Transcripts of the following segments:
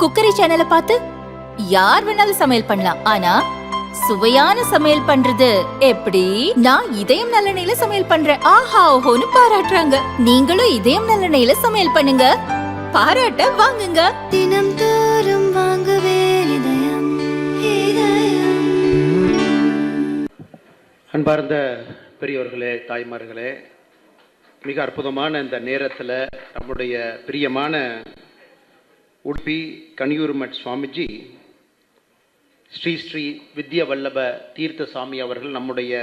Cookery சேனலை பார்த்து யார் வேணாலும் சமையல் பண்ணலாம். ஆனா சுவையான சமையல் பண்றது எப்படி? நான் இதயம் நல்லெண்ணெயில சமையல் பண்றேன். ஆஹா ஓஹோன்னு பாராட்டுறாங்க. நீங்களும் இதயம் நல்லெண்ணெயில சமையல் பண்ணுங்க. பாராட்ட வாங்குங்க. தினம் தோறும் வாங்குவே இதயம் இதயம். அன்பார்ந்த பெரியோர்களே தாய்மார்களே மிக அற்புதமான இந்த நேரத்தில் நம்முடைய பிரியமான உடுப்பி கனியூர்மட் சுவாமிஜி ஸ்ரீ ஸ்ரீ வித்ய வல்லப தீர்த்த சாமி அவர்கள் நம்முடைய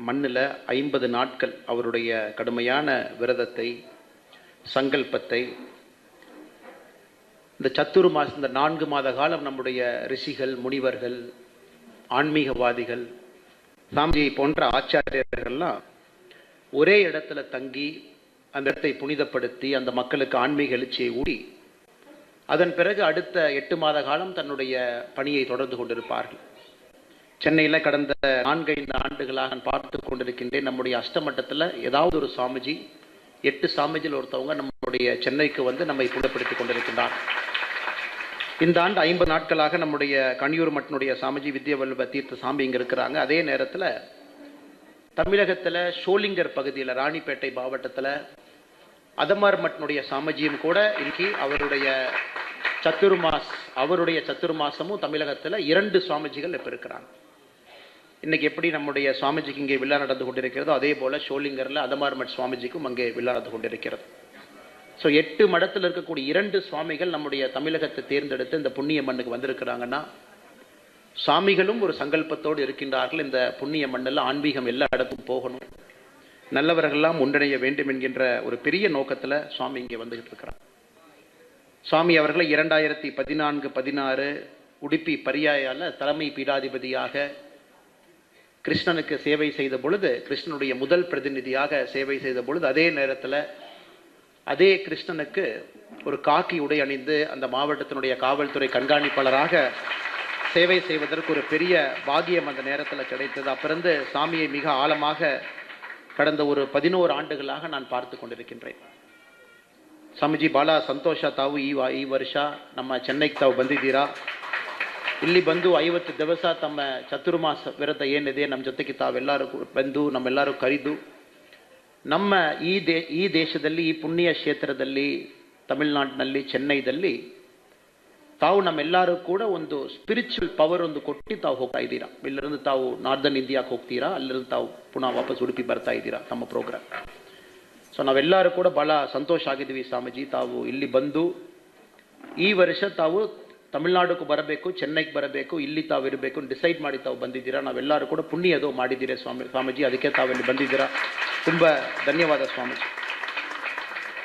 மண்ணில் ஐம்பது நாட்கள் அவருடைய கடுமையான விரதத்தை சங்கல்பத்தை இந்த சத்துரு மாதம் இந்த நான்கு மாத காலம் நம்முடைய ரிஷிகள் முனிவர்கள் ஆன்மீகவாதிகள் சாமிஜி போன்ற ஆச்சாரியர்கள்லாம் ஒரே இடத்துல தங்கி அந்த இடத்தை புனிதப்படுத்தி அந்த மக்களுக்கு ஆன்மீக எழுச்சியை ஊடி அதன் பிறகு அடுத்த எட்டு மாத காலம் தன்னுடைய பணியை தொடர்ந்து கொண்டிருப்பார்கள். சென்னையில் கடந்த நான்கைந்து ஆண்டுகளாக பார்த்து கொண்டிருக்கின்றேன். நம்முடைய அஷ்டமட்டத்தில் ஏதாவது ஒரு சாமிஜி எட்டு சாமிஜியில் ஒருத்தவங்க நம்முடைய சென்னைக்கு வந்து நம்மை புலப்படுத்திக் கொண்டிருக்கின்றார். இந்த ஆண்டு ஐம்பது நாட்களாக நம்முடைய கணியூர் மட்டனுடைய சாமிஜி வித்யவல்லப தீர்த்த சாமி இங்கே இருக்கிறாங்க. அதே நேரத்தில் தமிழகத்தில் ஷோலிங்கர் பகுதியில் ராணிப்பேட்டை மாவட்டத்தில் அதமார் மட்டனுடைய சாமஜியும் கூட இன்னைக்கு அவருடைய சத்துருமாஸ் அவருடைய சத்துருமாசமும் தமிழகத்தில் இரண்டு சுவாமிஜிகள் இப்போ இருக்கிறாங்க. இன்னைக்கு எப்படி நம்முடைய சுவாமிஜிக்கு இங்கே விழா நடந்து கொண்டிருக்கிறதோ அதே போல ஷோலிங்கரில் அதமார் மட் சுவாமிஜிக்கும் அங்கே விழா நடந்து கொண்டிருக்கிறது. ஸோ எட்டு மடத்தில் இருக்கக்கூடிய இரண்டு சுவாமிகள் நம்முடைய தமிழகத்தை தேர்ந்தெடுத்து இந்த புண்ணிய மண்ணுக்கு வந்திருக்கிறாங்கன்னா சுவாமிகளும் ஒரு சங்கல்பத்தோடு இருக்கின்றார்கள். இந்த புண்ணிய மண்ணில் ஆன்மீகம் எல்லா இடத்துக்கும் போகணும். நல்லவர்கள்லாம் ஒன்றிணைய வேண்டும் என்கின்ற ஒரு பெரிய நோக்கத்தில் சுவாமி இங்கே வந்துகிட்டு இருக்கிறார். சுவாமி அவர்களை இரண்டாயிரத்தி பதினான்கு பதினாறு உடுப்பி பரியாயால் தலைமை பீடாதிபதியாக கிருஷ்ணனுக்கு சேவை செய்த பொழுது கிருஷ்ணனுடைய முதல் பிரதிநிதியாக சேவை செய்த பொழுது அதே நேரத்தில் அதே கிருஷ்ணனுக்கு ஒரு காக்கி உடை அணிந்து அந்த மாவட்டத்தினுடைய காவல்துறை கண்காணிப்பாளராக சேவை செய்வதற்கு ஒரு பெரிய பாகியம் அந்த நேரத்தில் கிடைத்தது. அப்பிறந்து சாமியை மிக ஆழமாக கடந்த ஒரு பதினோரு ಆಂಡುಗಳಾಗ ನಾನು பார்த்து கொண்டிருக்கின்றேன் ಸ್ವಾಮೀಜಿ ಭಾಳ ಸಂತೋಷ ತಾವು ಈ ವ- ಈ ವರ್ಷ ನಮ್ಮ ಚೆನ್ನೈಗೆ ತಾವು ಬಂದಿದ್ದೀರಾ ಇಲ್ಲಿ ಬಂದು ಐವತ್ತು ದಿವಸ ತಮ್ಮ ಚತುರ್ಮಾಸ ವಿರತ ಏನಿದೆ ನಮ್ಮ ಜೊತೆಗೆ ತಾವೆಲ್ಲರೂ ಕೂ- ಬಂದು ನಮ್ಮೆಲ್ಲರೂ ಕರೆದು ನಮ್ಮ ಈ ದೇ ಈ ದೇಶದಲ್ಲಿ ಈ ಪುಣ್ಯ ಕ್ಷೇತ್ರದಲ್ಲಿ ತಮಿಳುನಾಡಿನಲ್ಲಿ ಚೆನ್ನೈದಲ್ಲಿ ತಾವು ನಮ್ಮೆಲ್ಲರೂ ಕೂಡ ಒಂದು ಸ್ಪಿರಿಚುವಲ್ ಪವರ್ ಒಂದು ಕೊಟ್ಟು ತಾವು ಹೋಗ್ತಾ ಇದ್ದೀರಾ? ಎಲ್ಲರಿಂದ ತಾವು ನಾರ್ದನ್ ಇಂಡಿಯಾಕ್ಕೆ ಹೋಗ್ತೀರಾ? ಅಲ್ಲಿருந்து ತಾವು ಪುನಃ ವಾಪಸ್ ಉಡುಪಿ ಬರ್ತಾ ಇದ್ದೀರಾ ನಮ್ಮ ಪ್ರೋಗ್ರಾಮ್ ಸೊ ನಾವೆಲ್ಲರೂ ಕೂಡ ಬಹಳ ಸಂತೋಷ ಆಗಿದ್ದೀವಿ ಸ್ವಾಮೀಜಿ. ತಾವು ಇಲ್ಲಿ ಬಂದು ಈ ವರ್ಷ ತಾವು ತಮಿಳ್ನಾಡಿಗೆ ಬರಬೇಕು, ಚೆನ್ನೈಗೆ ಬರಬೇಕು, ಇಲ್ಲಿ ತಾವು ಇರಬೇಕು ಡಿಸೈಡ್ ಮಾಡಿ ತಾವು ಬಂದಿದ್ದೀರಾ? ನಾವೆಲ್ಲರೂ ಕೂಡ ಪುಣ್ಯದೋ ಅದು ಮಾಡಿದ್ದೀರಾ ಸ್ವಾಮಿ, ಸ್ವಾಮೀಜಿ. ಅದಕ್ಕೆ ತಾವು ಇಲ್ಲಿ ಬಂದಿದ್ದೀರಾ. ತುಂಬ ಧನ್ಯವಾದ ಸ್ವಾಮೀಜಿ.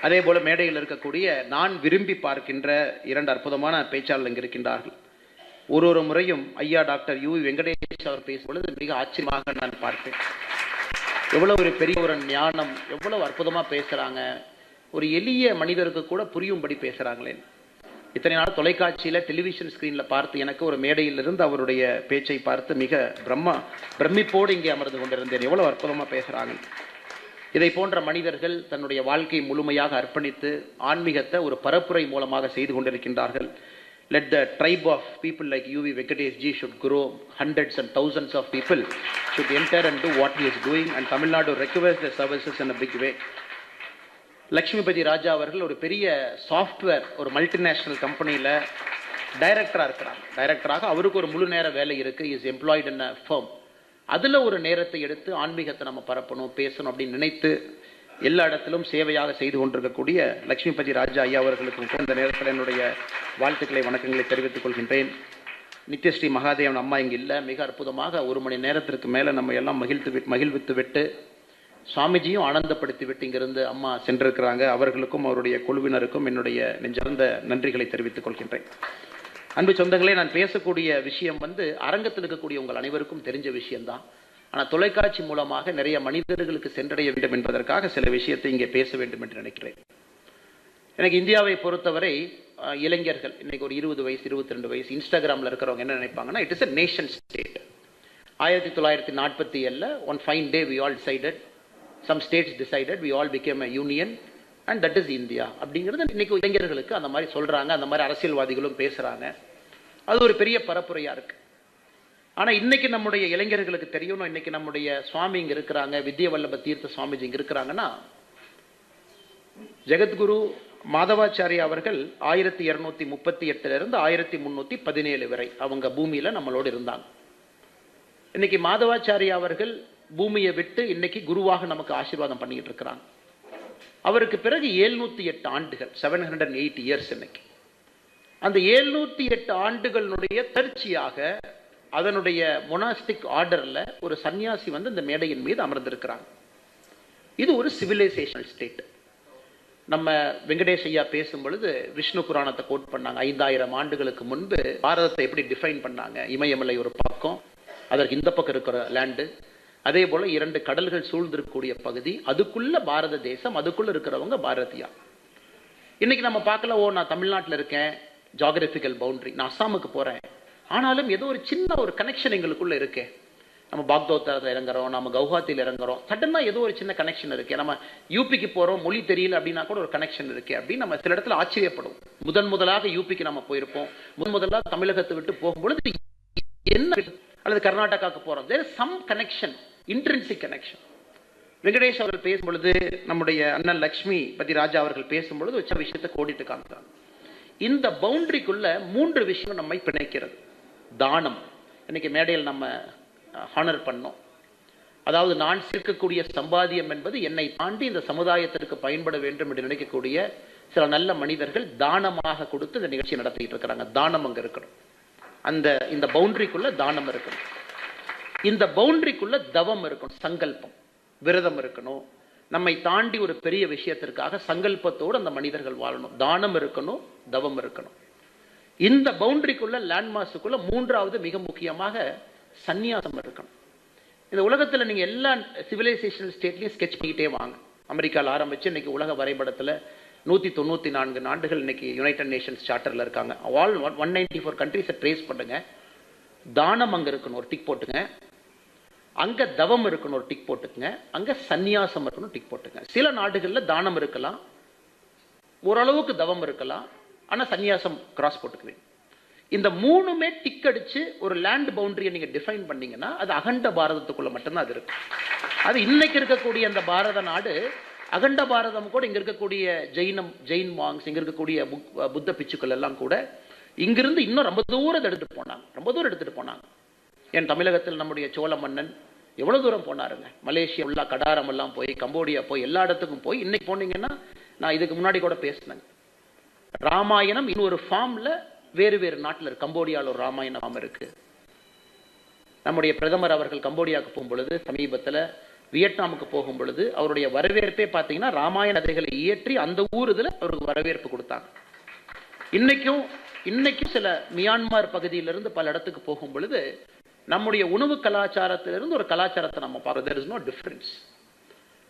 அதே போல மேடையில் இருக்கக்கூடிய நான் விரும்பி பார்க்கின்ற இரண்டு அற்புதமான பேச்சாளர்கள் இங்கு இருக்கின்றார்கள். ஒரு ஒரு முறையும் ஐயா டாக்டர் யு வெங்கடேஷ் அவர் பேசும்பொழுது மிக ஆச்சரியமாக நான் பார்ப்பேன். எவ்வளவு ஒரு பெரிய ஒரு ஞானம் எவ்வளவு அற்புதமா பேசுறாங்க. ஒரு எளிய மனிதருக்கு கூட புரியும்படி பேசுறாங்களே. இத்தனை நாள் தொலைக்காட்சியில டெலிவிஷன் ஸ்க்ரீனில் பார்த்து எனக்கு ஒரு மேடையிலிருந்து அவருடைய பேச்சை பார்த்து மிக பிரம்மா பிரமிப்போடு இங்கே அமர்ந்து கொண்டிருந்தேன். எவ்வளவு அற்புதமா பேசுறாங்க. இதை போன்ற மனிதர்கள் தன்னுடைய வாழ்க்கையை முழுமையாக அர்ப்பணித்து ஆன்மீகத்தை ஒரு பரப்புரை மூலமாக செய்து கொண்டிருக்கின்றார்கள். Let the tribe of people like U V Venkatesh ji should grow hundreds and thousands of people should enter and do what he is and Tamil Nadu requires the services in a big Lakshmipathi Raja அவர்கள் ஒரு பெரிய software ஒரு multinational கம்பெனியில் டைரக்டராக இருக்கிறாங்க. டைரக்டராக அவருக்கு ஒரு முழு நேர வேலை இருக்குது is employed in a firm அதில் ஒரு நேரத்தை எடுத்து ஆன்மீகத்தை நம்ம பரப்பணும் பேசணும் அப்படின்னு நினைத்து எல்லா இடத்திலும் சேவையாக செய்து கொண்டிருக்கக்கூடிய லக்ஷ்மிபதி ராஜா ஐயா அவர்களுக்கும் இந்த நேரத்தில் என்னுடைய வாழ்த்துக்களை வணக்கங்களை தெரிவித்துக் கொள்கின்றேன். நித்யஸ்ரீ மகாதேவன் அம்மா இங்கே இல்லை. மிக அற்புதமாக ஒரு மணி நேரத்திற்கு மேலே நம்ம எல்லாம் மகிழ்த்து மகிழ்வித்து விட்டு சுவாமிஜியும் ஆனந்தப்படுத்தி விட்டு இங்கிருந்து அம்மா சென்றிருக்கிறாங்க. அவர்களுக்கும் அவருடைய குழுவினருக்கும் என்னுடைய நெஞ்சார்ந்த நன்றிகளை தெரிவித்துக் கொள்கின்றேன். அன்பு சொந்தங்களே நான் பேசக்கூடிய விஷயம் வந்து அரங்கத்தில் இருக்கக்கூடிய உங்கள் அனைவருக்கும் தெரிஞ்ச விஷயம்தான். ஆனால் தொலைக்காட்சி மூலமாக நிறைய மனிதர்களுக்கு சென்றடைய வேண்டும் என்பதற்காக சில விஷயத்தை இங்கே பேச வேண்டும் என்று நினைக்கிறேன். எனக்கு இந்தியாவை பொறுத்தவரை இளைஞர்கள் இன்னைக்கு ஒரு இருபது வயசு இருபத்தி ரெண்டு வயசு இன்ஸ்டாகிராமில் இருக்கிறவங்க என்ன நினைப்பாங்கன்னா it is a nation state ஆயிரத்தி தொள்ளாயிரத்தி நாற்பத்தி ஏழில் one fine day we all decided some states decided we all become a union and that is India அப்படிங்கிறது இன்னைக்கு இளைஞர்களுக்கு அந்த மாதிரி சொல்றாங்க அந்த மாதிரி அரசியல்வாதிகளும் பேசுறாங்க. அது ஒரு பெரிய பரப்புரையா இருக்கு. ஆனா இன்னைக்கு நம்முடைய இளைஞர்களுக்கு தெரியணும் இன்னைக்கு நம்முடைய சுவாமி இங்க இருக்கிறாங்க வித்ய வல்லப தீர்த்த சுவாமிஜி இங்கே இருக்கிறாங்கன்னா ஜெகத்குரு மாதவாச்சாரியா அவர்கள் ஆயிரத்தி இருநூத்தி முப்பத்தி எட்டுல இருந்து ஆயிரத்தி முன்னூத்தி பதினேழு வரை அவங்க பூமியில நம்மளோடு இருந்தாங்க. இன்னைக்கு மாதவாச்சாரியா அவர்கள் பூமியை விட்டு இன்னைக்கு குருவாக நமக்கு ஆசீர்வாதம் பண்ணிட்டு இருக்கிறாங்க. அவருக்கு பிறகு ஏழ்நூற்றி எட்டு ஆண்டுகள் செவன் ஹண்ட்ரட் எயிட் இயர்ஸ் இன்னைக்கு. அந்த ஏழ்நூற்றி எட்டு ஆண்டுகளுடைய தர்ச்சியாக அதனுடைய மொனாஸ்டிக் ஆர்டர்ல ஒரு சன்னியாசி வந்து இந்த மேடையின் மீது அமர்ந்திருக்கிறாங்க. இது ஒரு சிவிலைசேஷனல் ஸ்டேட் நம்ம வெங்கடேஷ் ஐயா பேசும் பொழுது விஷ்ணு புராணத்தை கோட் பண்ணாங்க. ஐந்தாயிரம் ஆண்டுகளுக்கு முன்பு பாரதத்தை எப்படி டிஃபைன் பண்ணாங்க? இமயமலை ஒரு பக்கம் அதற்கு இந்த பக்கம் இருக்கிற லேண்டு அதே போல இரண்டு கடல்கள் சூழ்ந்திருக்கக்கூடிய பகுதி அதுக்குள்ள பாரத தேசம் அதுக்குள்ள இருக்கிறவங்க பாரதியா. இன்னைக்கு நம்ம பார்க்கல ஓ நான் தமிழ்நாட்டில் இருக்கேன் ஜாகிரபிக்கல் பவுண்டரி நான் அஸ்ஸாமுக்கு போறேன். ஆனாலும் ஏதோ ஒரு சின்ன ஒரு கனெக்ஷன் எங்களுக்குள்ள இருக்கே. நம்ம பாக்தோத்தரத்தில் இறங்குறோம் நம்ம கவுஹாத்தியில் இறங்குறோம். சடனாக ஏதோ ஒரு சின்ன கனெக்ஷன் இருக்கு. நம்ம யூபிக்கு போகிறோம் மொழி தெரியல அப்படின்னா கூட ஒரு கனெக்ஷன் இருக்கு அப்படின்னு நம்ம சில இடத்துல ஆச்சரியப்படும் முதன் முதலாக யூபிக்கு நம்ம போயிருப்போம். முதன் முதலாக தமிழகத்தை விட்டு போகும்பொழுது என்ன அல்லது கர்நாடகாவுக்கு போகிறோம் there some connection intrinsic connection Venkatesh அவர்கள் பேசும்பொழுது நம்முடைய அண்ணன் லக்ஷ்மி பதி ராஜா அவர்கள் பேசும்பொழுது வச்ச விஷயத்தை கோடிட்டு காமிக்கிறாங்க இந்த பவுண்டரிக்குள்ள மூன்று விஷயம் நம்மை பிணைக்கிறது. தானம். இன்னைக்கு மேடையில் நம்ம ஹானர் பண்ணோம். அதாவது நான் சேர்க்கக்கூடிய சம்பாதியம் என்பது என்னை தாண்டி இந்த சமுதாயத்திற்கு பயன்பட வேண்டும் என்று நினைக்கக்கூடிய சில நல்ல மனிதர்கள் தானமாக கொடுத்து இந்த நிகழ்ச்சி நடத்திட்டு இருக்கிறாங்க. தானம் அங்க இருக்கணும். அந்த இந்த பவுண்டரிக்குள்ள தானம் இருக்கணும். இந்த பவுண்டரிக்குள்ள தவம் இருக்கணும் சங்கல்பம். விரதம் இருக்கணும். நம்மை தாண்டி ஒரு பெரிய விஷயத்திற்காக சங்கல்பத்தோடு அந்த மனிதர்கள் வாழணும். தானம் இருக்கணும் தவம் இருக்கணும். இந்த பவுண்டரிக்குள்ள லேண்ட்மாஸுக்குள்ள மூன்றாவது மிக முக்கியமாக சந்நியாசம் இருக்கணும். இந்த உலகத்தில் நீங்கள் எல்லா சிவிலைசேஷனல் ஸ்டேட்லையும் ஸ்கெச் பண்ணிக்கிட்டே வாங்க. அமெரிக்காவில் ஆரம்பித்து இன்னைக்கு உலக வரைபடத்தில் நூற்றி தொண்ணூற்றி நான்கு நாடுகள் இன்னைக்கு யுனைடெட் நேஷன்ஸ் சார்ட்டரில் இருக்காங்க. ஆல் ஒன் நைன்டி ஃபோர் கண்ட்ரிஸை ட்ரேஸ் பண்ணுங்க. தானம் அங்கே இருக்கணும் ஒரு டிக் போட்டுங்க. அங்க தவம் இருக்கணும் ஒரு டிக் போட்டுக்குங்க. அங்க சந்நியாசம் இருக்கணும் டிக் போட்டுங்க சில நாடுகளில் தானம் இருக்கலாம். ஓரளவுக்கு தவம் இருக்கலாம். ஆனால் சந்நியாசம் கிராஸ் போட்டுக்குவீங்க இந்த மூணுமே டிக் அடிச்சு ஒரு லேண்ட் பவுண்டரியை நீங்கள் டிஃபைன் பண்ணீங்கன்னா அது அகண்ட பாரதத்துக்குள்ள மட்டும்தான் அது இருக்கும். அது இன்னைக்கு இருக்கக்கூடிய அந்த பாரத நாடு அகண்ட பாரதம் கூட இங்கே இருக்கக்கூடிய ஜெயினம் ஜெயின் மாங்ஸ் இங்கே இருக்கக்கூடிய புக்- புத்த பிச்சுக்கள் எல்லாம் கூட இங்கிருந்து இன்னும் ரொம்ப தூரம் எடுத்துகிட்டு போனாங்க. ரொம்ப தூரம் எடுத்துகிட்டு போனாங்க. என் தமிழகத்தில் நம்முடைய சோழ மன்னன் எவ்வளவு தூரம் போனாருங்க? மலேசியா உள்ள கடாரம் எல்லாம் போய் கம்போடியா போய் எல்லா இடத்துக்கும் போய் இன்னைக்கு போனீங்கன்னா நான் இதுக்கு முன்னாடி கூட பேசினேன் ராமாயணம் இன்னொரு ஃபார்மில் வேறு வேறு நாட்டில் இருக்கு. கம்போடியாவில் ஒரு ராமாயண ஃபார்ம் இருக்கு. நம்முடைய பிரதமர் அவர்கள் கம்போடியாவுக்கு போகும்பொழுது சமீபத்தில் வியட்நாமுக்கு போகும் பொழுது அவருடைய வரவேற்பே பார்த்தீங்கன்னா ராமாயண கதைகளை இயற்றி அந்த ஊர் இதில் அவருக்கு வரவேற்பு கொடுத்தாங்க. இன்னைக்கும் இன்னைக்கும் சில மியான்மர் பகுதியிலிருந்து பல இடத்துக்கு போகும் பொழுது நம்முடைய உணவு கலாச்சாரத்திலிருந்து ஒரு கலாச்சாரத்தை நம்ம பார்க்குறோம். தெர் இஸ் நோ டிஃப்ரென்ஸ்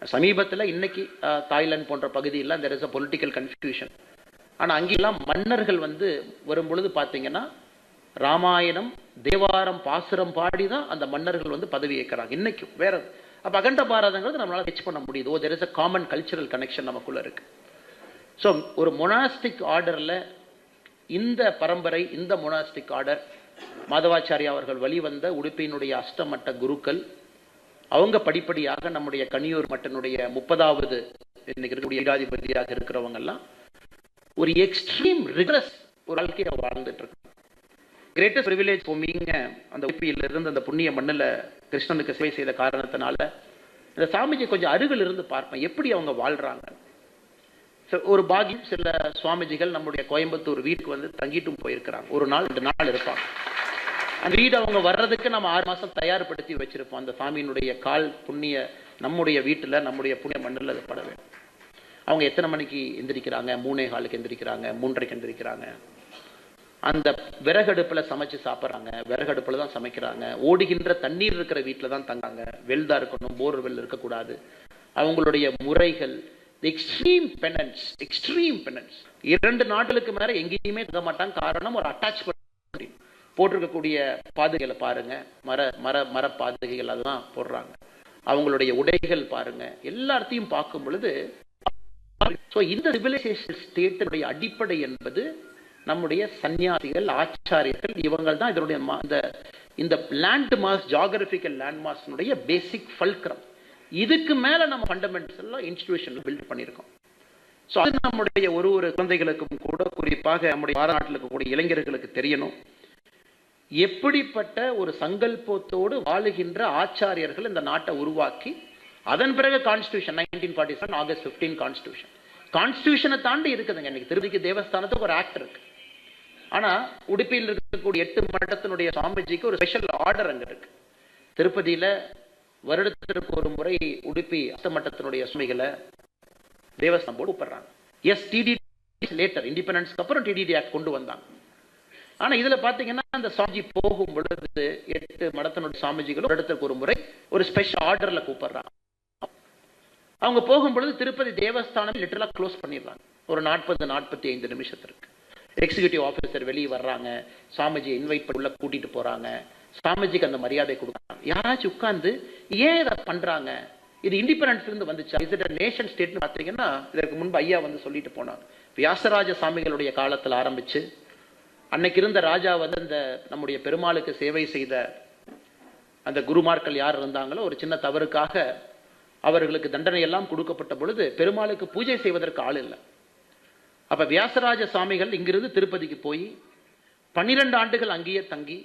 சமீபத்தில் இன்னைக்கு தாய்லாந்து போன்ற பகுதியெல்லாம் there is a political confusion ஆனால் அங்கெல்லாம் மன்னர்கள் வந்து வரும் பொழுது பார்த்தீங்கன்னா ராமாயணம் தேவாரம் பாசுரம் பாடி தான் அந்த மன்னர்கள் வந்து பதவி ஏற்கிறாங்க. இன்னைக்கும் வேற அப்போ அகண்ட பாரதங்கிறது நம்மளால் ஹெச் பண்ண முடியுது. ஓ there is a common cultural connection நமக்குள்ளே இருக்கு. ஸோ ஒரு மொனாஸ்டிக் ஆர்டரில் இந்த பரம்பரை இந்த மொனாஸ்டிக் ஆர்டர் மாதவாச்சாரியா அவர்கள் வழிவந்த உடுப்பியினுடைய அஷ்டமட்ட குருக்கள் அவங்க படிப்படியாக நம்முடைய கனியூர் மட்டனுடைய முப்பதாவது இன்னைக்கு இருக்கக்கூடிய பீடாதிபதியாக இருக்கிறவங்க எல்லாம் ஒரு எக்ஸ்ட்ரீம் ரிகரஸ் ஒரு வாழ்க்கையை வாழ்ந்துட்டு இருக்கு கிரேட்டஸ்ட் ப்ரிவிலேஜ் பொம்மிங்க அந்த உப்பியில் இருந்து அந்த புண்ணிய மண்ணில் கிருஷ்ணனுக்கு சேவை செய்த காரணத்தினால இந்த சாமிஜி கொஞ்சம் அருகில் இருந்து பார்ப்பேன் எப்படி அவங்க வாழ்றாங்க. ஒரு பாகியம் சில சுவாமிஜிகள் நம்முடைய கோயம்புத்தூர் வீட்டுக்கு வந்து தங்கிட்டும் போயிருக்கிறாங்க. ஒரு நாள் ரெண்டு நாள் இருப்பாங்க. அந்த வீடு அவங்க வர்றதுக்கு நம்ம ஆறு மாசம் தயார்படுத்தி வச்சிருப்போம். அந்த சாமியினுடைய கால் புண்ணிய நம்முடைய வீட்டுல நம்முடைய புண்ணிய மண்ணில் அது பட வேண்டும் அவங்க எத்தனை மணிக்கு எந்திரிக்கிறாங்க? மூணே காலுக்கு எந்திரிக்கிறாங்க மூன்றரைக்கு எந்திரிக்கிறாங்க. அந்த விறகடுப்பில் சமைச்சு சாப்பிட்றாங்க. விறகடுப்பில் தான் சமைக்கிறாங்க. ஓடுகின்ற தண்ணீர் இருக்கிற வீட்டில் தான் தங்காங்க வெல் தான் இருக்கணும் போர் வெல் இருக்கக்கூடாது. அவங்களுடைய முறைகள் எக்ஸ்ட்ரீம் பெனன்ஸ் எக்ஸ்ட்ரீம் பெனன்ஸ் இரண்டு நாட்களுக்கு மேல எங்கேயுமே தங்க மாட்டாங்க. காரணம் ஒரு அட்டாச்மெண்ட் போட்டிருக்கக்கூடிய பாதுகைகளை பாருங்க. மர மர மர பாதுகைகள் அதெல்லாம் போடுறாங்க. அவங்களுடைய உடைகள் பாருங்க. எல்லாத்தையும் பார்க்கும் பொழுது ஸோ இந்த சிவிலைசேஷன் ஸ்டேட்டினுடைய அடிப்படை என்பது நம்முடைய சன்னியாசிகள் ஆச்சாரியர்கள் இவங்கள் தான் இதனுடைய இந்த இந்த லேண்ட் மாஸ் ஜாகிரபிக்கல் லேண்ட் மாஸ்னுடைய பேசிக் ஃபல்க்ரம் இதுக்கு மேல நம்ம ஃபண்டமெண்டல்ஸ் எல்லாம் இன்ஸ்டிடியூஷன் பில்ட் பண்ணியிருக்கோம். ஸோ அது நம்முடைய ஒரு ஒரு குழந்தைகளுக்கும் கூட குறிப்பாக நம்முடைய பாரநாட்டில் இருக்கக்கூடிய இளைஞர்களுக்கு தெரியணும். எப்படிப்பட்ட ஒரு சங்கல்பத்தோடு வாழுகின்ற ஆச்சாரியர்கள் இந்த நாட்டை உருவாக்கி அதன் பிறகு constitution nineteen forty seven August fifteen constitution கான்ஸ்டியூஷனை தாண்டி இருக்குதுங்க. இன்னைக்கு திருப்பதிக்கு தேவஸ்தானத்துக்கு ஒரு ஆக்ட் இருக்கு. ஆனா உடுப்பியில் இருக்கக்கூடிய எட்டு மட்டத்தினுடைய சாமிஜிக்கு ஒரு ஸ்பெஷல் ஆர்டர் அங்க இருக்கு. திருப்பதியில வருடத்திற்கு ஒரு முறை உடுப்பி அஸ்தமட்டத்தினுடைய சுமைகளை தேவஸ்தானம் போர்டு கூப்பிடுறாங்க எஸ் டிடி லேட்டர் இண்டிபெண்டன்ஸ்க்கு அப்புறம் டிடிடி ஆக்ட் கொண்டு வந்தாங்க. ஆனா இதுல பாத்தீங்கன்னா அந்த சாமிஜி போகும் பொழுது எட்டு மடத்தினுடைய சாமிஜிகளும் இடத்துக்கு ஒரு முறை ஒரு ஸ்பெஷல் ஆர்டர்ல கூப்பிடுறாங்க. அவங்க போகும் பொழுது திருப்பதி தேவஸ்தானம் லிட்டரலா க்ளோஸ் பண்ணிடுறாங்க. ஒரு நாற்பது நாற்பத்தி ஐந்து நிமிஷத்திற்கு. எக்ஸிகியூட்டிவ் ஆஃபீஸர் வெளியே வர்றாங்க. சாமிஜி இன்வைட் பண்ணி உள்ள கூட்டிட்டு போறாங்க. சாமிஜிக்கு அந்த மரியாதை கொடுக்குறாங்க. யாராச்சும் உட்கார்ந்து ஏன் இதை பண்றாங்க? இது இண்டிபெண்டன்ஸ்ல இருந்து வந்துச்சா? இஸ் இட் நேஷன் ஸ்டேட்னு பார்த்தீங்கன்னா இதற்கு முன்பு ஐயா வந்து சொல்லிட்டு போனாங்க. வியாசராஜ சாமிகளுடைய காலத்தில் ஆரம்பிச்சு அன்னைக்கு இருந்த ராஜா வந்து இந்த நம்முடைய பெருமாளுக்கு சேவை செய்த அந்த குருமார்கள் யார் இருந்தாங்களோ ஒரு சின்ன தவறுக்காக அவர்களுக்கு தண்டனை எல்லாம் கொடுக்கப்பட்ட பொழுது பெருமாளுக்கு பூஜை செய்வதற்கு ஆள் இல்லை. அப்ப வியாசராஜ சாமிகள் இங்கிருந்து திருப்பதிக்கு போய் பன்னிரண்டு ஆண்டுகள் அங்கேயே தங்கி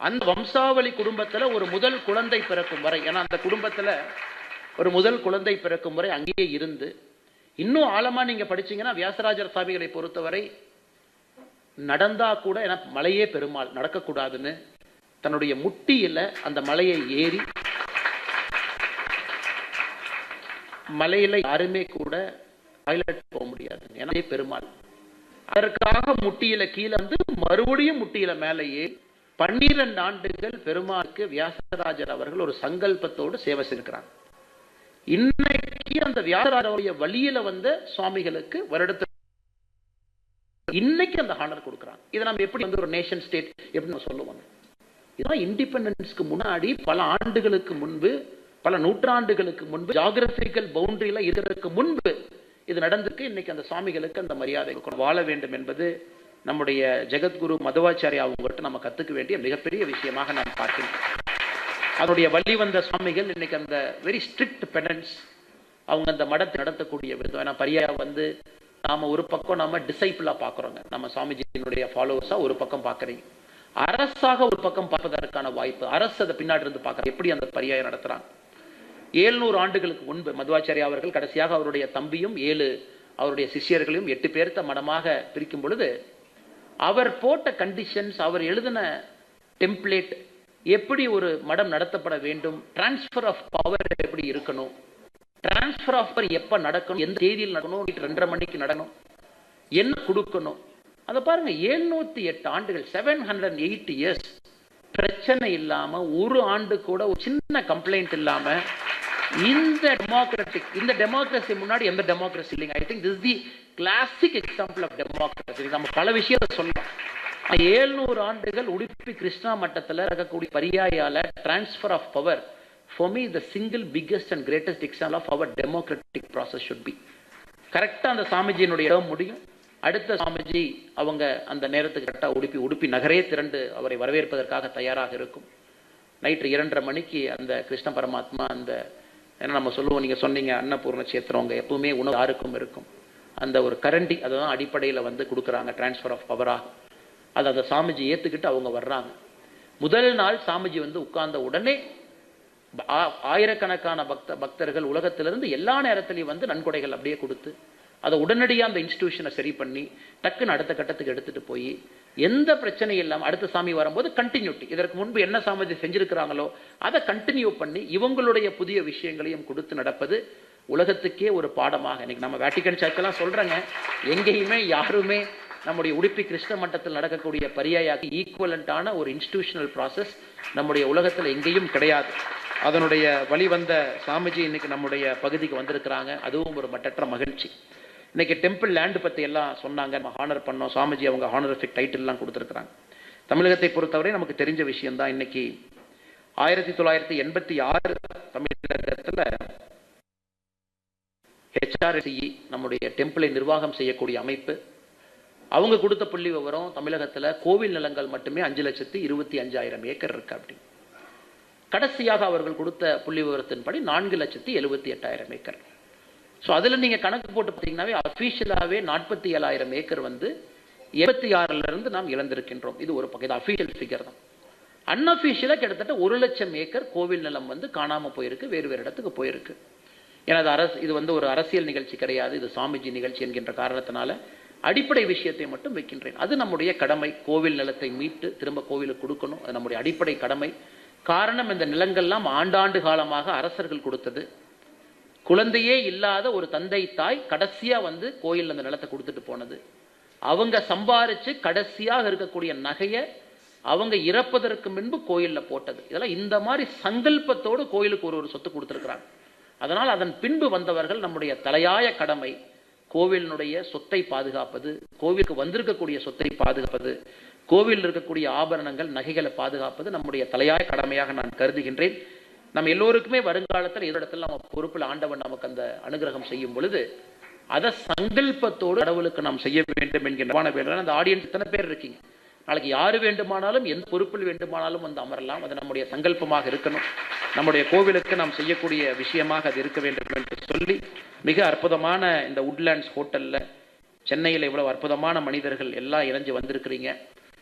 அந்த வம்சாவளி குடும்பத்துல ஒரு முதல் குழந்தை பிறக்கும் வரை ஏன்னா அந்த குடும்பத்துல ஒரு முதல் குழந்தை பிறக்கும் வரை அங்கேயே இருந்து இன்னும் ஆழமா நீங்க படிச்சீங்கன்னா வியாசராஜர் சாமிகளை பொறுத்தவரை நடந்தா கூட என மலையே பெருமாள் நடக்கக்கூடாதுன்னு தன்னுடைய முட்டியில அந்த மலையை ஏறி மலையில யாருமே கூட டாய்லெட் போக முடியாது. ஏன்னா பெருமாள். அதற்காக முட்டியில கீழே வந்து மறுபடியும் முட்டியில மேலேயே பன்னிரண்டு ஆண்டுகள் பெருமாளுக்கு வியாசராஜர் அவர்கள் ஒரு சங்கல்பத்தோடு சேவை செய்திருக்கிறாங்க இன்னைக்கு அந்த வியாசராஜருடைய வழியில வந்த சுவாமிகளுக்கு வருடத்துக்கு இன்னைக்கு அந்த ஹானர் கொடுக்குறாங்க. இதை நம்ம எப்படி வந்து ஒரு நேஷன் ஸ்டேட் எப்படி நம்ம சொல்லுவாங்க இதெல்லாம் இண்டிபெண்டன்ஸ்க்கு முன்னாடி பல ஆண்டுகளுக்கு முன்பு பல நூற்றாண்டுகளுக்கு முன்பு ஜாகிரபிக்கல் பவுண்டரியில இருக்கிறதுக்கு முன்பு இது நடந்திருக்கு. இன்னைக்கு அந்த சுவாமிகளுக்கு அந்த மரியாதை வாழ வேண்டும் என்பது நம்முடைய ஜெகத்குரு மதுவாச்சாரியா அவங்ககிட்ட நம்ம கத்துக்க வேண்டிய மிகப்பெரிய விஷயமாக நாம் பார்க்கிறேன் அதனுடைய வழி வந்த சுவாமிகள் இன்னைக்கு அந்த வெரி ஸ்ட்ரிக்ட் பெடன்ஸ் அவங்க அந்த மடத்தை நடத்தக்கூடிய விதம். ஏன்னா பரியா வந்து நாம ஒரு பக்கம் நாம டிசைப்பிளாக பார்க்குறோங்க. நம்ம சுவாமிஜியினுடைய ஃபாலோவர்ஸாக ஒரு பக்கம் பார்க்குறீங்க. அரசாக ஒரு பக்கம் பார்ப்பதற்கான வாய்ப்பு அரசு அதை பின்னாடி இருந்து பார்க்குற எப்படி அந்த பரியாயம் நடத்துகிறாங்க ஏழ்நூறு ஆண்டுகளுக்கு முன்பு மதுவாச்சாரியா அவர்கள் கடைசியாக அவருடைய தம்பியும் ஏழு அவருடைய சிஷ்யர்களையும் எட்டு பேர்த்த மடமாக பிரிக்கும் பொழுது அவர் போட்ட கண்டிஷன்ஸ் அவர் எழுதின டெம்ப்ளேட் எப்படி ஒரு மடம் நடத்தப்பட வேண்டும் டிரான்ஸ்ஃபர் ஆஃப் பவர் எப்படி இருக்கணும் டிரான்ஸ்ஃபர் ஆஃபர் எப்போ நடக்கணும் எந்த தேதியில் நடக்கணும் ரெண்டரை மணிக்கு நடக்கணும் என்ன கொடுக்கணும்? அதை பாருங்க எழுநூத்தி எட்டு ஆண்டுகள் செவன் ஹண்ட்ரட் எயிட் இயர்ஸ் பிரச்சனை இல்லாம ஒரு ஆண்டு கூட ஒரு சின்ன கம்ப்ளைண்ட் இல்லாம இந்த டெமோக்ராட்டிக் இந்த டெமோக்ரஸி முன்னாடி எந்த டெமோக்ரஸி இல்லைங்க? I think this the classic example of democracy நம்ம பல விஷயத்தை சொல்லலாம். ஏழ்நூறு ஆண்டுகள் உடுப்பி கிருஷ்ணா மட்டத்தில் இருக்கக்கூடிய பரியாயால transfer of power for me the single biggest and greatest example of our democratic process should be கரெக்டா அந்த சாமிஜியினுடைய இடம் முடியும். அடுத்த சாமிஜி அவங்க அந்த நேரத்துக்கு கரெக்டா உடுப்பி உடுப்பி நகரே திரண்டு அவரை வரவேற்பதற்காக தயாராக இருக்கும். நைட்டு இரண்டரை மணிக்கு அந்த கிருஷ்ண பரமாத்மா அந்த ஏன்னா நம்ம சொல்லுவோம் நீங்க சொன்னீங்க அன்னபூர்ண சேத்திரம் அங்க எப்பவுமே உணவு யாருக்கும் இருக்கும். அந்த ஒரு கரண்டி அதுதான் அடிப்படையில வந்து கொடுக்குறாங்க டிரான்ஸ்ஃபர் ஆஃப் பவராக அதை அந்த சாமிஜி ஏத்துக்கிட்டு அவங்க வர்றாங்க. முதல் நாள் சாமிஜி வந்து உட்கார்ந்த உடனே ஆயிரக்கணக்கான பக்த பக்தர்கள் உலகத்திலிருந்து எல்லா நேரத்திலையும் வந்து நன்கொடைகள் அப்படியே கொடுத்து அதை உடனடியாக அந்த இன்ஸ்டிடியூஷனை சரி பண்ணி டக்குன்னு அடுத்த கட்டத்துக்கு எடுத்துகிட்டு போய் எந்த பிரச்சனையும் இல்லாமல் அடுத்த சாமி வரும்போது கண்டினியூட்டி இதற்கு முன்பு என்ன சாமி செஞ்சுருக்கிறாங்களோ அதை கண்டினியூ பண்ணி இவங்களுடைய புதிய விஷயங்களையும் கொடுத்து நடப்பது உலகத்துக்கே ஒரு பாடமாக. இன்னைக்கு நம்ம வேட்டிக்கன் சர்ச்செல்லாம் சொல்கிறேங்க எங்கேயுமே யாருமே நம்முடைய உடுப்பி கிருஷ்ண மட்டத்தில் நடக்கக்கூடிய பரியாயாக்கு ஈக்குவலண்டான ஒரு இன்ஸ்டிடியூஷனல் ப்ராசஸ் நம்முடைய உலகத்தில் எங்கேயும் கிடையாது. அதனுடைய வழிவந்த சாமிஜி இன்னைக்கு நம்முடைய பகுதிக்கு வந்திருக்கிறாங்க. அதுவும் ஒரு மட்டற்ற மகிழ்ச்சி. இன்னைக்கு டெம்பிள் லேண்ட் பற்றி எல்லாம் சொன்னாங்க. நம்ம ஹானர் பண்ணோம். சாமிஜி அவங்க ஹானரிஃபிக் டைட்டில்லாம் கொடுத்துருக்குறாங்க. தமிழகத்தை பொறுத்தவரை நமக்கு தெரிஞ்ச விஷயம்தான் இன்னைக்கு ஆயிரத்தி தொள்ளாயிரத்தி எண்பத்தி ஆறு தமிழகத்தில் ஹெச் நம்முடைய டெம்பிளை நிர்வாகம் செய்யக்கூடிய அமைப்பு. அவங்க கொடுத்த புள்ளி விவரம் தமிழகத்தில் கோவில் நிலங்கள் மட்டுமே அஞ்சு லட்சத்தி இருபத்தி அஞ்சாயிரம் ஏக்கர் இருக்கு அப்படின்னு. கடைசியாக அவர்கள் கொடுத்த புள்ளி விவரத்தின்படி நான்கு லட்சத்தி எழுபத்தி எட்டாயிரம் ஏக்கர். ஸோ அதில் நீங்கள் கணக்கு போட்டு பார்த்தீங்கன்னாவே அஃபீஷியலாகவே நாற்பத்தி ஏழாயிரம் ஏக்கர் வந்து எண்பத்தி ஆறுல இருந்து நாம் இழந்திருக்கின்றோம். இது ஒரு பக்கம் இது அஃபீஷியல் ஃபிகர் தான். அன்அஃபீஷியலாக கிட்டத்தட்ட ஒரு லட்சம் ஏக்கர் கோவில் நிலம் வந்து காணாமல் போயிருக்கு வேறு வேறு இடத்துக்கு போயிருக்கு. ஏன்னா அது அரசு இது வந்து ஒரு அரசியல் நிகழ்ச்சி கிடையாது இது சாமிஜி நிகழ்ச்சி என்கின்ற காரணத்தினால அடிப்படை விஷயத்தை மட்டும் வைக்கின்றேன். அது நம்முடைய கடமை. கோவில் நிலத்தை மீட்டு திரும்ப கோவிலுக்கு கொடுக்கணும். அது நம்முடைய அடிப்படை கடமை. காரணம் இந்த நிலங்கள்லாம் ஆண்டாண்டு காலமாக அரசர்கள் கொடுத்தது. குழந்தையே இல்லாத ஒரு தந்தை தாய் கடைசியாக வந்து கோயில் அந்த நிலத்தை கொடுத்துட்டு போனது. அவங்க சம்பாரித்து கடைசியாக இருக்கக்கூடிய நகையை அவங்க இறப்பதற்கு முன்பு கோயிலில் போட்டது. இதெல்லாம் இந்த மாதிரி சங்கல்பத்தோடு கோயிலுக்கு ஒரு ஒரு சொத்து கொடுத்துருக்குறாங்க. அதனால் அதன் பின்பு வந்தவர்கள் நம்முடைய தலையாய கடமை. கோவிலினுடைய சொத்தை பாதுகாப்பது கோவிலுக்கு வந்திருக்கக்கூடிய சொத்தை பாதுகாப்பது கோவிலில் இருக்கக்கூடிய ஆபரணங்கள் நகைகளை பாதுகாப்பது நம்முடைய தலையாய கடமையாக நான் கருதுகின்றேன். நம்ம எல்லோருக்குமே வருங்காலத்தில் இடத்துல நம்ம பொறுப்பில் ஆண்டவன் நமக்கு அந்த அனுகிரகம் செய்யும் பொழுது அதை சங்கல்பத்தோடு கடவுளுக்கு நாம் செய்ய வேண்டும் என்கின்ற வேண்டாம் அந்த ஆடியன்ஸ் இத்தனை பேர் இருக்கீங்க. நாளைக்கு யாரு வேண்டுமானாலும் எந்த பொறுப்பில் வேண்டுமானாலும் வந்து அமரலாம். அது நம்முடைய சங்கல்பமாக இருக்கணும். நம்முடைய கோவிலுக்கு நாம் செய்யக்கூடிய விஷயமாக அது இருக்க வேண்டும் என்று சொல்லி மிக அற்புதமான இந்த உட்லேண்ட்ஸ் ஹோட்டலில் சென்னையில் இவ்வளவு அற்புதமான மனிதர்கள் எல்லாம் இணைஞ்சு வந்திருக்கிறீங்க.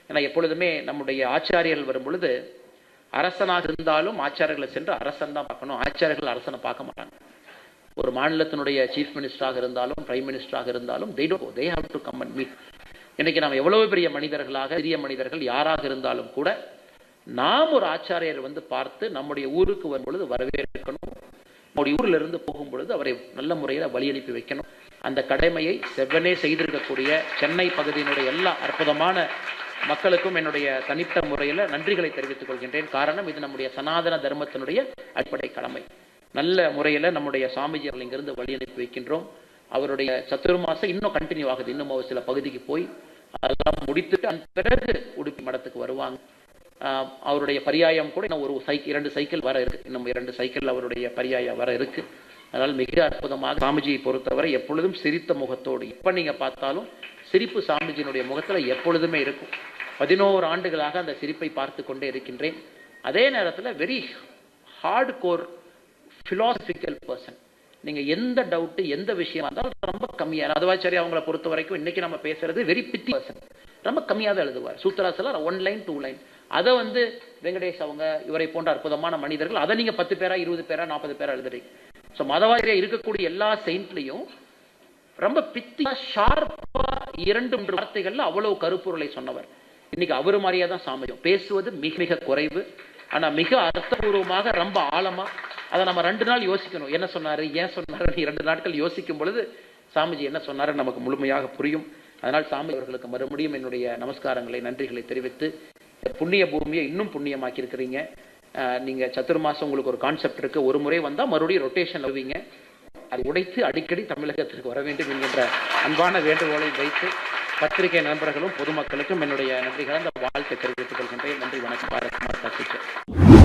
ஏன்னா எப்பொழுதுமே நம்முடைய ஆச்சாரியர்கள் வரும் பொழுது அரசனாக இருந்தாலும் ஆச்சாரியர்களை சென்று அரசன் தான் பார்க்கணும். ஆச்சாரியர்கள் அரசனை பார்க்க மாட்டாங்க. ஒரு மாநிலத்தினுடைய சீஃப் மினிஸ்டராக இருந்தாலும் பிரைம் மினிஸ்டராக இருந்தாலும் they do they have to to come and இன்னைக்கு நாம் எவ்வளவு பெரிய மனிதர்களாக பெரிய மனிதர்கள் யாராக இருந்தாலும் கூட நாம் ஒரு ஆச்சாரியர் வந்து பார்த்து நம்முடைய ஊருக்கு வரும் பொழுது வரவேற்கணும் நம்முடைய ஊர்ல இருந்து போகும் பொழுது அவரை நல்ல முறையில் வழி அனுப்பி வைக்கணும். அந்த கடமையை செவ்வனே செய்திருக்கக்கூடிய சென்னை பகுதியினுடைய எல்லா அற்புதமான மக்களுக்கும் என்னுடைய தனித்த முறையில் நன்றிகளை தெரிவித்துக் கொள்கின்றேன். காரணம் இது நம்முடைய சனாதன தர்மத்தினுடைய அடிப்படை கடமை. நல்ல முறையில் நம்முடைய சாமிஜி அவர்கள் இங்கிருந்து வழி அனுப்பி வைக்கின்றோம். அவருடைய சத்துர்மாசம் இன்னும் கண்டினியூ ஆகுது. இன்னும் ஒரு சில பகுதிக்கு போய் அதெல்லாம் முடித்துட்டு அதன் பிறகு உடுப்பி மடத்துக்கு வருவாங்க. அவருடைய பரியாயம் கூட இன்னும் ஒரு சைக்கிள் இரண்டு சைக்கிள் வர இருக்கு. இன்னும் இரண்டு சைக்கிள் அவருடைய பரியாயம் வர இருக்கு. அதனால் மிக அற்புதமாக சாமிஜியை பொறுத்தவரை எப்பொழுதும் சிரித்த முகத்தோடு எப்போ நீங்கள் பார்த்தாலும் சிரிப்பு சாமிஜியினுடைய முகத்தில் எப்பொழுதுமே இருக்கும். பதினோரு ஆண்டுகளாக அந்த சிரிப்பை பார்த்து கொண்டே இருக்கின்றேன். அதே நேரத்தில் very hard core philosophical person நீங்கள் எந்த டவுட்டு எந்த விஷயம் இருந்தாலும் ரொம்ப கம்மியா அதுவாச்சாரி அவங்கள பொறுத்த வரைக்கும் இன்னைக்கு நம்ம பேசுறது வெரி பித்தி பர்சன் ரொம்ப கம்மியாக தான் எழுதுவார். சூத்ராசல ஒன் லைன் டூ லைன் அதை வந்து வெங்கடேஷ் அவங்க இவரை போன்ற அற்புதமான மனிதர்கள் அதை நீங்க பத்து பேரா இருபது பேரா நாற்பது பேரா எழுதுறீங்க. ஸோ மதவாதிரியா இருக்கக்கூடிய எல்லா செயின்ட்லையும் ரொம்ப பித்தியா ஷார்ப்பா இரண்டு மூன்று வார்த்தைகள்ல அவ்வளவு கருப்பொருளை சொன்னவர். இன்னைக்கு அவரு மாதிரியே தான் சாமியம். பேசுவது மிக மிக குறைவு. ஆனா மிக அர்த்தபூர்வமாக ரொம்ப ஆழமா அதை நம்ம ரெண்டு நாள் யோசிக்கணும். என்ன சொன்னாரு ஏன் சொன்னாரு இரண்டு நாட்கள் யோசிக்கும் பொழுது சாமிஜி என்ன சொன்னாரு நமக்கு முழுமையாக புரியும். அதனால் சாமி அவர்களுக்கு மறுபடியும் என்னுடைய நமஸ்காரங்களை நன்றிகளை தெரிவித்து புண்ணிய பூமியை இன்னும் புண்ணியமாக்கி இருக்கிறீங்க அஹ் நீங்க சத்துர்மாசம் உங்களுக்கு ஒரு கான்செப்ட் இருக்கு. ஒரு முறை வந்தா மறுபடியும் ரொட்டேஷன் வருவீங்க. அதை உடைத்து அடிக்கடி தமிழகத்திற்கு வர வேண்டும் என்கின்ற அன்பான வேண்டுகோளை வைத்து பத்திரிகை நண்பர்களும் பொதுமக்களுக்கும் என்னுடைய நன்றி கலந்த வாழ்த்தை தெரிவித்துக் கொள்கின்றேன். நன்றி வணக்கம். பாரத்குமார்